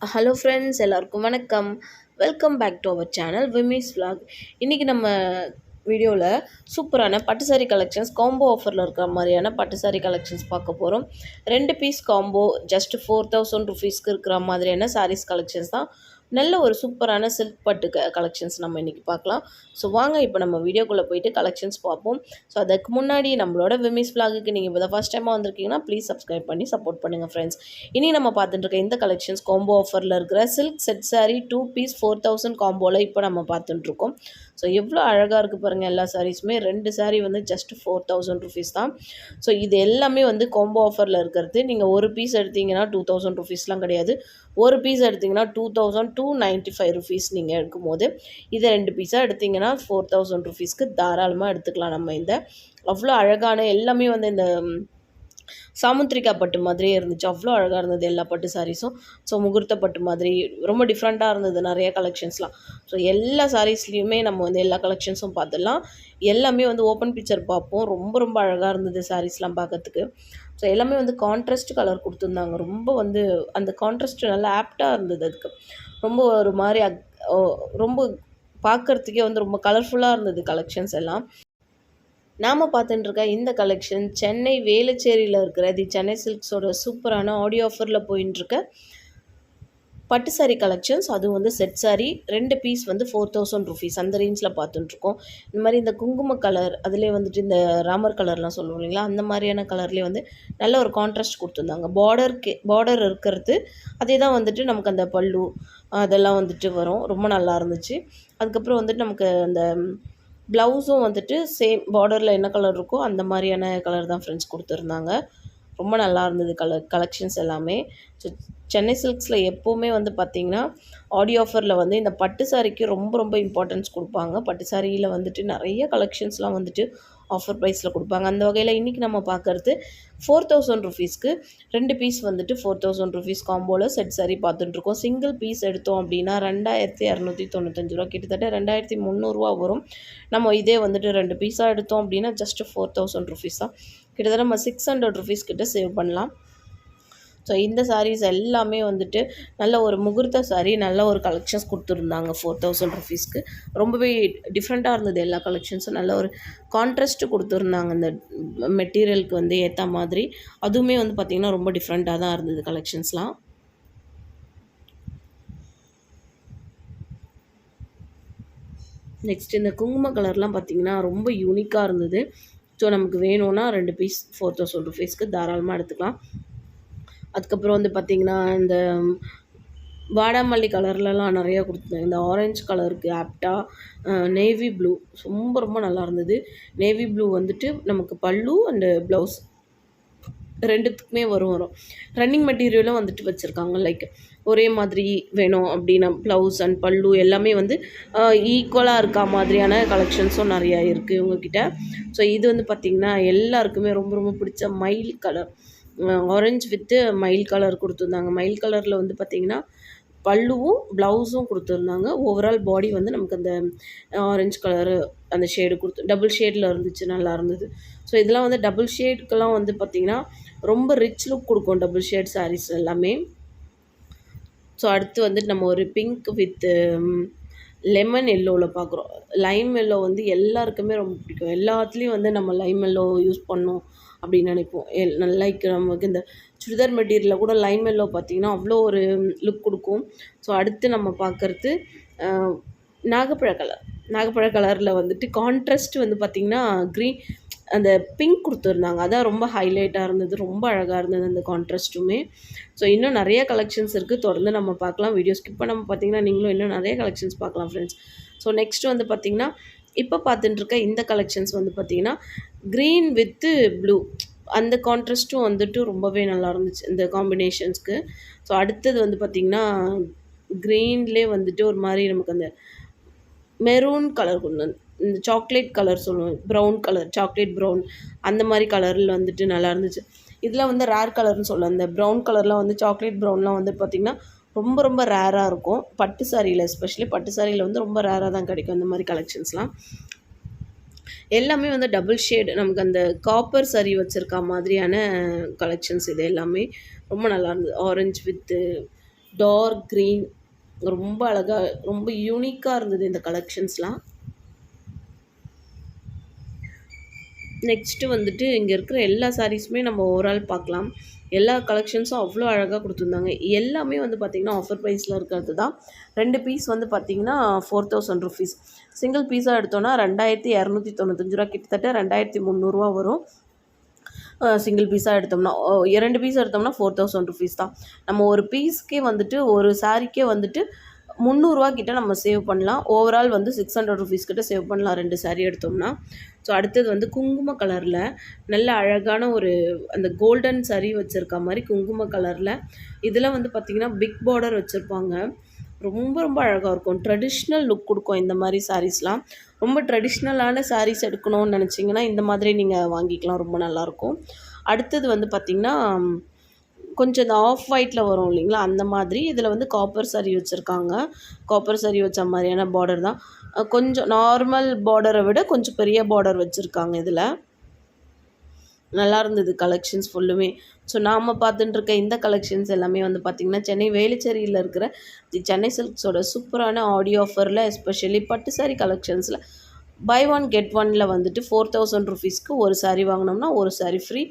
Hello friends எல்லாருக்கும் வணக்கம். Welcome back to our channel Vimis vlog. இன்றைக்கி நம்ம வீடியோவில் சூப்பரான பட்டு சாரீ கலெக்ஷன்ஸ் காம்போ ஆஃபரில் இருக்கிற மாதிரியான பட்டு சாரீ கலெக்ஷன்ஸ் பார்க்க போகிறோம் ரெண்டு piece combo just four thousand ருபீஸ்க்கு இருக்கிற மாதிரியான சாரீஸ் கலெக்ஷன்ஸ் தான் நல்ல ஒரு சூப்பரான சில்க் பட்டு க கலெக்ஷன்ஸ் நம்ம இன்றைக்கி பார்க்கலாம். ஸோ வாங்க இப்போ நம்ம வீடியோக்குள்ளே போயிட்டு கலெக்ஷன்ஸ் பார்ப்போம். ஸோ அதுக்கு முன்னாடி நம்மளோட விமிஸ் ஃப்ளாகுக்கு நீங்கள் இப்போ ஃபஸ்ட் டைமாக வந்திருக்கீங்கன்னா ப்ளீஸ் சப்ஸ்கிரைப் பண்ணி சப்போர்ட் பண்ணுங்கள் ஃப்ரெண்ட்ஸ் இனி நம்ம பார்த்துட்டு இருக்க இந்த கலெக்ஷன்ஸ் காம்போ ஆஃபரில் இருக்கிற silk set sari two piece four thousand காம்போவில் இப்போ நம்ம பார்த்துட்டுருக்கோம் ஸோ எவ்வளோ அழகாக இருக்குது பாருங்கள் எல்லா சாரீஸுமே ரெண்டு சாரீ வந்து ஜஸ்ட் ஃபோர் தௌசண்ட் ருபீஸ் தான். ஸோ இது எல்லாமே வந்து காம்போ ஆஃபரில் இருக்கிறது. நீங்கள் ஒரு பீஸ் எடுத்தீங்கன்னா டூ தௌசண்ட் ருபீஸ்லாம் கிடையாது. ஒரு பீஸ் எடுத்திங்கன்னா two thousand two ninety five rupees நீங்கள் எடுக்கும்போது. இதை ரெண்டு பீஸாக எடுத்திங்கன்னா ஃபோர் தௌசண்ட் ருபீஸ்க்கு தாராளமாக எடுத்துக்கலாம் நம்ம இந்த. அவ்வளோ அழகான எல்லாமே வந்து இந்த ம், பட்டு மாதிரியே இருந்துச்சு. அவ்வளோ அழகாக இருந்தது எல்லா பட்டு சாரீஸும் ஸோ முகூர்த்த பட்டு மாதிரி ரொம்ப டிஃப்ரெண்ட்டாக இருந்தது நிறைய கலெக்ஷன்ஸ்லாம் ஸோ எல்லா சாரீஸ்லேயுமே நம்ம வந்து எல்லா கலெக்ஷன்ஸும் பார்த்துடலாம். எல்லாமே வந்து ஓப்பன் பிக்சர் பார்ப்போம். ரொம்ப ரொம்ப அழகாக இருந்தது சாரீஸ்லாம் பார்க்கறதுக்கு. ஸோ எல்லாமே வந்து கான்ட்ராஸ்ட் கலர் கொடுத்துருந்தாங்க. ரொம்ப வந்து அந்த கான்ட்ராஸ்ட் நல்லா ஆப்டாக இருந்தது அதுக்கு. ரொம்ப ஒரு மாதிரி ரொம்ப பார்க்கறதுக்கே வந்து ரொம்ப கலர்ஃபுல்லாக இருந்தது கலெக்ஷன்ஸ் எல்லாம் நாம் பார்த்துட்டுருக்க இந்த கலெக்ஷன் சென்னை வேலச்சேரியில் இருக்கிற தி சென்னை சில்க்ஸோட சூப்பரான ஆடியோ ஆஃபரில் போயின்ட்டுருக்க பட்டு சாரி கலெக்ஷன்ஸ் அதுவும் வந்து செட் சாரி ரெண்டு பீஸ் வந்து ஃபோர் தௌசண்ட் ருபீஸ் அந்த ரேஞ்சில் பார்த்துட்ருக்கோம் இந்த மாதிரி இந்த குங்கும கலர் அதிலே வந்துட்டு இந்த ராமர் கலர்லாம் சொல்லுவோம் இல்லைங்களா? அந்த மாதிரியான கலர்லேயே வந்து நல்ல ஒரு கான்ட்ராஸ்ட் கொடுத்துருந்தாங்க. பார்டர் கே பார்டர் இருக்கிறது அதே தான் வந்துட்டு நமக்கு அந்த பல்லு அதெல்லாம் வந்துட்டு வரும். ரொம்ப நல்லா இருந்துச்சு. அதுக்கப்புறம் வந்துட்டு நமக்கு அந்த ப்ளவுஸும் வந்துட்டு சேம் பார்டரில் என்ன கலர் இருக்கோ அந்த மாதிரியான கலர் தான் ஃப்ரெண்ட்ஸ் கொடுத்துருந்தாங்க. ரொம்ப நல்லா இருந்தது கலர் கலெக்ஷன்ஸ் எல்லாமே. ஸோ சென்னை சில்க்ஸில் எப்போவுமே வந்து பார்த்திங்கன்னா ஆடி ஆஃபரில் வந்து இந்த பட்டு சாரிக்கு ரொம்ப ரொம்ப இம்பார்ட்டன்ஸ் கொடுப்பாங்க. பட்டு சாரியில் வந்துட்டு நிறைய கலெக்ஷன்ஸ்லாம் வந்துட்டு ஆஃபர் ப்ரைஸில் கொடுப்பாங்க. அந்த வகையில் இன்றைக்கி நம்ம பார்க்குறது ஃபோர் தௌசண்ட் ருபீஸ்க்கு ரெண்டு பீஸ் வந்துட்டு ஃபோர் தௌசண்ட் ருபீஸ் காம்போவில் செட் சாரி பார்த்துட்ருக்கோம் சிங்கிள் பீஸ் எடுத்தோம் அப்படின்னா ரெண்டாயிரத்தி இரநூத்தி தொண்ணூத்தஞ்சு ரூபா. கிட்டத்தட்ட ரெண்டாயிரத்தி முந்நூறுரூவா வரும். நம்ம இதே வந்துட்டு ரெண்டு பீஸாக எடுத்தோம் அப்படின்னா ஜஸ்ட் ஃபோர் தௌசண்ட் ருபீஸ் தான். கிட்டத்தட்ட நம்ம சிக்ஸ் ஹண்ட்ரட் ருபீஸ் கிட்ட சேவ் பண்ணலாம். ஸோ இந்த சாரீஸ் எல்லாமே வந்துட்டு நல்ல ஒரு முகூர்த்த சாரீ நல்ல ஒரு கலெக்ஷன்ஸ் கொடுத்துருந்தாங்க ஃபோர் தௌசண்ட் ருபீஸ்க்கு ரொம்பவே டிஃப்ரெண்ட்டாக இருந்தது எல்லா கலெக்ஷன்ஸும் நல்ல ஒரு கான்ட்ராஸ்ட்டு கொடுத்துருந்தாங்க இந்த மெட்டீரியலுக்கு வந்து ஏற்ற மாதிரி. அதுவுமே வந்து பார்த்திங்கன்னா ரொம்ப டிஃப்ரெண்ட்டாக தான் இருந்தது கலெக்ஷன்ஸ்லாம் நெக்ஸ்ட் இந்த குங்கும கலர்லாம் பார்த்திங்கன்னா ரொம்ப யூனிக்காக இருந்தது. ஸோ நமக்கு வேணும்னா ரெண்டு பீஸ் ஃபோர் தௌசண்ட் ருபீஸ்க்கு தாராளமாக எடுத்துக்கலாம். அதுக்கப்புறம் வந்து பார்த்திங்கன்னா இந்த வாடாமல்லி கலர்லலாம் நிறையா கொடுத்துருந்தாங்க இந்த ஆரஞ்சு கலருக்கு ஆப்டாக நேவி ப்ளூ ரொம்ப ரொம்ப நல்லா இருந்தது. நேவி ப்ளூ வந்துட்டு நமக்கு பல்லு அண்டு ப்ளவுஸ் ரெண்டுத்துக்குமே வரும் வரும். ரன்னிங் மெட்டீரியலும் வந்துட்டு வச்சுருக்காங்க. லைக் ஒரே மாதிரி வேணும் அப்படின்னா ப்ளவுஸ் அண்ட் பல்லு எல்லாமே வந்து ஈக்குவலாக இருக்கா மாதிரியான கலெக்ஷன்ஸும் நிறையா இருக்குது இவங்கக்கிட்ட ஸோ இது வந்து பார்த்திங்கன்னா எல்லாருக்குமே ரொம்ப ரொம்ப பிடிச்ச மயில் கலர் ஆரஞ்சு வித்து மயில் கலர் கொடுத்துருந்தாங்க. மயில் கலரில் வந்து பார்த்திங்கன்னா பல்லுவும் ப்ளவுஸும் கொடுத்துருந்தாங்க. ஓவரால் பாடி வந்து நமக்கு அந்த ஆரஞ்சு கலரு அந்த ஷேடு கொடுத்து டபுள் ஷேடில் இருந்துச்சு நல்லா இருந்தது. ஸோ இதெல்லாம் வந்து டபுள் ஷேடுக்கெல்லாம் வந்து பார்த்திங்கன்னா ரொம்ப ரிச் லுக் கொடுக்கும் டபுள் ஷேட் சாரீஸ் எல்லாமே. ஸோ அடுத்து வந்துட்டு நம்ம ஒரு பிங்க் வித்து லெமன் எல்லோவில் பார்க்குறோம் லைம் எல்லோ வந்து எல்லாருக்குமே ரொம்ப பிடிக்கும். எல்லாத்துலேயும் வந்து நம்ம லைம் எல்லோ யூஸ் பண்ணோம். அப்படின்னு நினைப்போம். எல் லைக் நமக்கு இந்த சுடிதார் மெட்டீரியலில் கூட லைன் மெல்லோ பார்த்திங்கன்னா அவ்வளோ ஒரு லுக் கொடுக்கும். ஸோ அடுத்து நம்ம பார்க்குறது நாகப்பழ கலர் நாகப்பழ கலரில் வந்துட்டு கான்ட்ராஸ்ட் வந்து பார்த்திங்கன்னா க்ரீன் அந்த பிங்க் கொடுத்துருந்தாங்க. அதான் ரொம்ப ஹைலைட்டாக இருந்தது. ரொம்ப அழகாக இருந்தது அந்த கான்ட்ராஸ்ட்டுமே ஸோ இன்னும் நிறைய கலெக்ஷன்ஸ் இருக்குது தொடர்ந்து நம்ம பார்க்கலாம். வீடியோ ஸ்கிப் பண்ணாமல் பார்த்தீங்கன்னா நீங்களும் இன்னும் நிறைய கலெக்ஷன்ஸ் பார்க்கலாம் ஃப்ரெண்ட்ஸ் ஸோ நெக்ஸ்ட் வந்து பார்த்திங்கன்னா இப்போ பார்த்துட்டுருக்க இந்த கலெக்ஷன்ஸ் வந்து பார்த்திங்கன்னா க்ரீன் வித்து ப்ளூ அந்த கான்ட்ராஸ்ட்டும் வந்துட்டு ரொம்பவே நல்லா இருந்துச்சு இந்த காம்பினேஷன்ஸ்க்கு ஸோ அடுத்தது வந்து பார்த்திங்கன்னா க்ரீன்லே வந்துட்டு ஒரு மாதிரி நமக்கு அந்த மெரூன் கலர் கொண்டு வந்து இந்த சாக்லேட் கலர் சொல்லுவோம் ப்ரௌன் கலர் சாக்லேட் ப்ரௌன் அந்த மாதிரி கலரில் வந்துட்டு நல்லா இருந்துச்சு. இதில் வந்து ரேர் கலர்னு சொல்லலாம் இந்த ப்ரௌன் கலர்லாம் வந்து சாக்லேட் ப்ரௌன்லாம் வந்து பார்த்திங்கன்னா ரொம்ப ரொம்ப ரேராக இருக்கும். பட்டு சாரியில் எஸ்பெஷலி பட்டு சாரியில் வந்து ரொம்ப ரேராக தான் கிடைக்கும் அந்த மாதிரி கலெக்ஷன்ஸ்லாம் எல்லாமே வந்து டபுள் ஷேட் நமக்கு அந்த காப்பர் சரி வச்சுருக்க மாதிரியான கலெக்ஷன்ஸ் இது எல்லாமே ரொம்ப நல்லா இருந்தது. ஆரஞ்சு வித்து டார்க் க்ரீன் ரொம்ப அழகாக ரொம்ப யூனிக்காக இருந்தது இந்த கலெக்ஷன்ஸ்லாம் நெக்ஸ்ட்டு வந்துட்டு இங்கே இருக்கிற எல்லா சாரீஸுமே நம்ம ஓவரால் பார்க்கலாம். எல்லா கலெக்ஷன்ஸும் அவ்வளோ அழகாக கொடுத்துருந்தாங்க. எல்லாமே வந்து பார்த்திங்கன்னா ஆஃபர் ப்ரைஸில் இருக்கிறது தான். ரெண்டு பீஸ் வந்து பார்த்திங்கன்னா ஃபோர் தௌசண்ட் ருபீஸ் சிங்கிள் பீஸாக எடுத்தோன்னா ரெண்டாயிரத்தி இரநூத்தி தொண்ணூத்தஞ்சு ரூபா. கிட்டத்தட்ட ரெண்டாயிரத்தி முந்நூறுரூவா வரும். சிங்கிள் பீஸாக எடுத்தோம்னா ஓ, இரண்டு பீஸ் எடுத்தோம்னா ஃபோர் தௌசண்ட் ருபீஸ் தான். நம்ம ஒரு பீஸ்க்கே வந்துட்டு ஒரு சாரீக்கே வந்துட்டு முந்நூறுரூவா கிட்டே நம்ம சேவ் பண்ணலாம். ஓவரால் வந்து சிக்ஸ் ஹண்ட்ரட் ருபீஸ் கிட்ட சேவ் பண்ணலாம் ரெண்டு சாரீ எடுத்தோம்னா. ஸோ அடுத்தது வந்து குங்கும கலரில் நல்ல அழகான ஒரு அந்த கோல்டன் சரி வச்சுருக்க மாதிரி குங்கும கலரில் இதில் வந்து பார்த்திங்கன்னா பிக் பார்டர் வச்சுருப்பாங்க. ரொம்ப ரொம்ப அழகாக இருக்கும். ட்ரெடிஷ்னல் லுக் கொடுக்கும் இந்த மாதிரி சாரீஸ்லாம் ரொம்ப ட்ரெடிஷ்னலான சாரீஸ் எடுக்கணும்னு நினச்சிங்கன்னா இந்த மாதிரி நீங்கள் வாங்கிக்கலாம். ரொம்ப நல்லாயிருக்கும் அடுத்தது வந்து பார்த்திங்கன்னா கொஞ்சம் இந்த ஆஃப் ஒயிட்டில் வரும் இல்லைங்களா? அந்த மாதிரி. இதில் வந்து காப்பர் சரி வச்சுருக்காங்க. காப்பர் சரி வச்ச மாதிரியான பார்டர் தான். கொஞ்சம் நார்மல் பார்டரை விட கொஞ்சம் பெரிய பார்டர் வச்சுருக்காங்க இதில். நல்லா இருந்தது கலெக்ஷன்ஸ் ஃபுல்லுமே ஸோ நாம் பார்த்துட்டுருக்க இந்த கலெக்ஷன்ஸ் எல்லாமே வந்து பார்த்திங்கன்னா சென்னை வேலுச்சேரியில் இருக்கிற தி சென்னை சில்க்ஸோட சூப்பரான ஆடியோ ஆஃபரில் எஸ்பெஷலி பட்டு சாரி கலெக்ஷன்ஸில் பை ஒன் கெட் ஒனில் வந்துட்டு ஃபோர் தௌசண்ட் ருபீஸ்க்கு ஒரு சாரீ வாங்கினோம்னா ஒரு saree ஃப்ரீ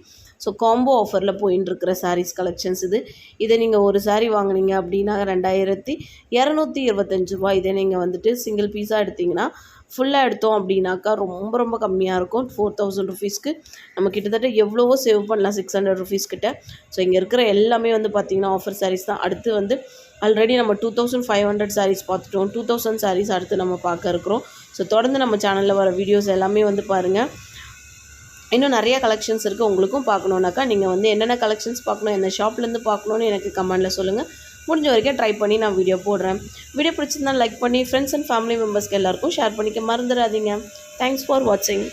ஸோ காம்போ ஆஃபரில் போயின்ட்டுருக்கிற சாரீஸ் கலெக்ஷன்ஸ் இது. இதை நீங்கள் ஒரு சாரீ வாங்குனீங்க அப்படின்னா ரெண்டாயிரத்தி இரநூத்தி இருபத்தஞ்சி ரூபா இதை நீங்கள் வந்துட்டு சிங்கிள் பீஸாக எடுத்தீங்கன்னா ஃபுல்லாக எடுத்தோம் அப்படின்னாக்கா ரொம்ப ரொம்ப கம்மியாக இருக்கும். ஃபோர் தௌசண்ட் ருபீஸ்க்கு நம்ம கிட்டத்தட்ட எவ்வளவோ சேவ் பண்ணலாம் சிக்ஸ் ஹண்ட்ரட் ருபீஸ் கிட்ட. ஸோ இங்கே இருக்கிற எல்லாமே வந்து பார்த்திங்கன்னா ஆஃபர் சாரீஸ் தான். அடுத்து வந்து ஆல்ரெடி நம்ம two thousand five hundred saris பார்த்துட்டோம் டூ தௌசண்ட் சாரீஸ் அடுத்து நம்ம பார்க்க இருக்கிறோம். ஸோ தொடர்ந்து நம்ம சேனலில் வர வீடியோஸ் எல்லாமே வந்து பாருங்கள் இன்னும் நிறைய கலெக்ஷன்ஸ் இருக்குது உங்களுக்கும் பார்க்கணுன்னாக்கா நீங்கள் வந்து என்னென்ன கலெக்ஷன்ஸ் பார்க்கணும் என்ன ஷாப்லேருந்து பார்க்கணுன்னு எனக்கு கமெண்டில் சொல்லுங்கள் முடிஞ்ச வரைக்கும் ட்ரை பண்ணி நான் வீடியோ போடுறேன். வீடியோ பிடிச்சிருந்தா லைக் பண்ணி ஃப்ரெண்ட்ஸ் அண்ட் ஃபேமிலி மெம்பர்ஸ்க்கு எல்லாருக்கும் ஷேர் பண்ணிக்க மறந்துடாதீங்க. தேங்க்ஸ் ஃபார் வாட்சிங்